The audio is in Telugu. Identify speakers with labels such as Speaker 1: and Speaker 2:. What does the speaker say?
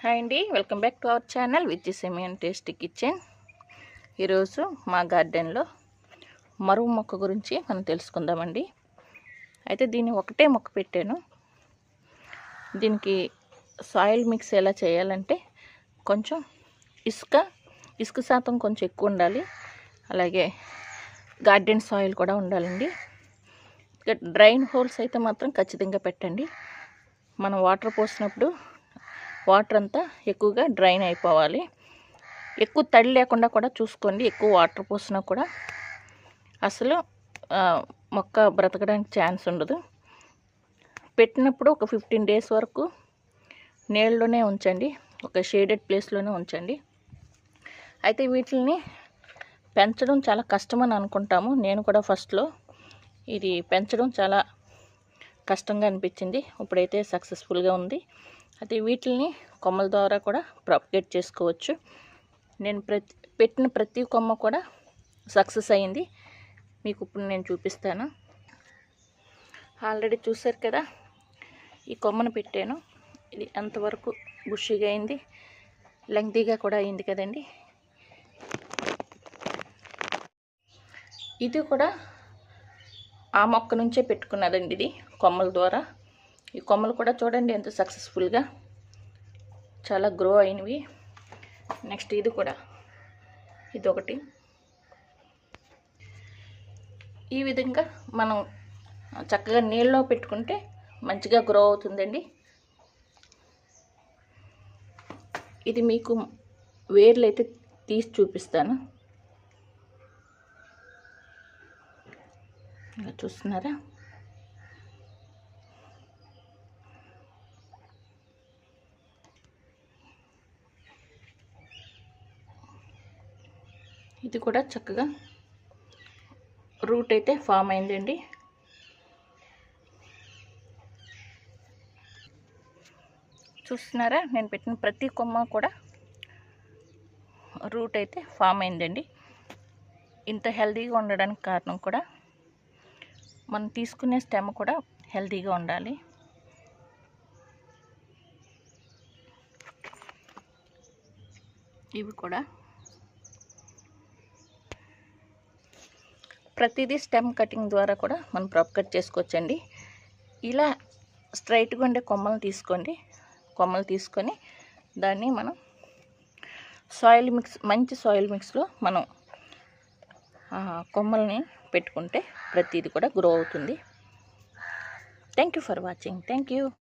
Speaker 1: హాయ్ అండి welcome back to our channel with సెమియన్ taste tasty kitchen. ఈరోజు మా గార్డెన్లో మరువు మొక్క గురించి మనం తెలుసుకుందామండి. అయితే దీన్ని ఒకటే మొక్క పెట్టాను. దీనికి సాయిల్ మిక్స్ ఎలా చేయాలంటే కొంచెం ఇసుక ఇసుక శాతం కొంచెం ఎక్కువ ఉండాలి. అలాగే గార్డెన్ సాయిల్ కూడా ఉండాలండి. ఇక డ్రైన్ హోల్స్ అయితే మాత్రం ఖచ్చితంగా పెట్టండి. మనం వాటర్ పోసినప్పుడు వాటర్ అంతా ఎక్కువగా డ్రైన్ అయిపోవాలి. ఎక్కువ తడి లేకుండా కూడా చూసుకోండి. ఎక్కువ వాటర్ పోసినా కూడా అసలు మొక్క బ్రతకడానికి ఛాన్స్ ఉండదు. పెట్టినప్పుడు ఒక ఫిఫ్టీన్ డేస్ వరకు నీళ్ళలోనే ఉంచండి. ఒక షేడెడ్ ప్లేస్లోనే ఉంచండి. అయితే వీటిని పెంచడం చాలా కష్టమని అనుకుంటాము. నేను కూడా ఫస్ట్లో ఇది పెంచడం చాలా కష్టంగా అనిపించింది. ఇప్పుడైతే సక్సెస్ఫుల్గా ఉంది. అయితే వీటిని కొమ్మల ద్వారా కూడా ప్రాపగేట్ చేసుకోవచ్చు. నేను ప్రతి పెట్టిన ప్రతి కొమ్మ కూడా సక్సెస్ అయింది. మీకు ఇప్పుడు నేను చూపిస్తాను. ఆల్రెడీ చూసారు కదా ఈ కొమ్మను పెట్టాను. ఇది ఎంతవరకు బుషిగా అయింది. లెంగ్తీగా కూడా అయింది కదండి. ఇది కూడా ఆ మొక్క నుంచే పెట్టుకున్నదండి ఇది కొమ్మల ద్వారా. ఈ కొమ్మలు కూడా చూడండి ఎంత సక్సెస్ఫుల్గా చాలా గ్రో అయినవి. నెక్స్ట్ ఇది కూడా ఇదొకటి. ఈ విధంగా మనం చక్కగా నీళ్ళలో పెట్టుకుంటే మంచిగా గ్రో అవుతుందండి. ఇది మీకు వేర్లు అయితే తీసి చూపిస్తాను. ఇలా చూస్తున్నారా? ఇది కూడా చక్కగా రూట్ అయితే ఫామ్ అయిందండి. చూస్తున్నారా? నేను పెట్టిన ప్రతి కొమ్మ కూడా రూట్ అయితే ఫామ్ అయిందండి. ఇంత హెల్తీగా ఉండడానికి కారణం కూడా మనం తీసుకునే స్టెమ్ కూడా హెల్తీగా ఉండాలి. ఇవి కూడా. ప్రతిదీ స్టెమ్ కటింగ్ ద్వారా కూడా మనం ప్రాప్ కట్ చేసుకోవచ్చండి. ఇలా స్ట్రైట్గా ఉండే కొమ్మలు తీసుకోండి. కొమ్మలు తీసుకొని దాన్ని మనం సాయిల్ మిక్స్ మంచి సాయిల్ మిక్స్లో మనం కొమ్మల్ని పెట్టుకుంటే ప్రతిదీ కూడా గ్రో అవుతుంది. Thank you for watching thank you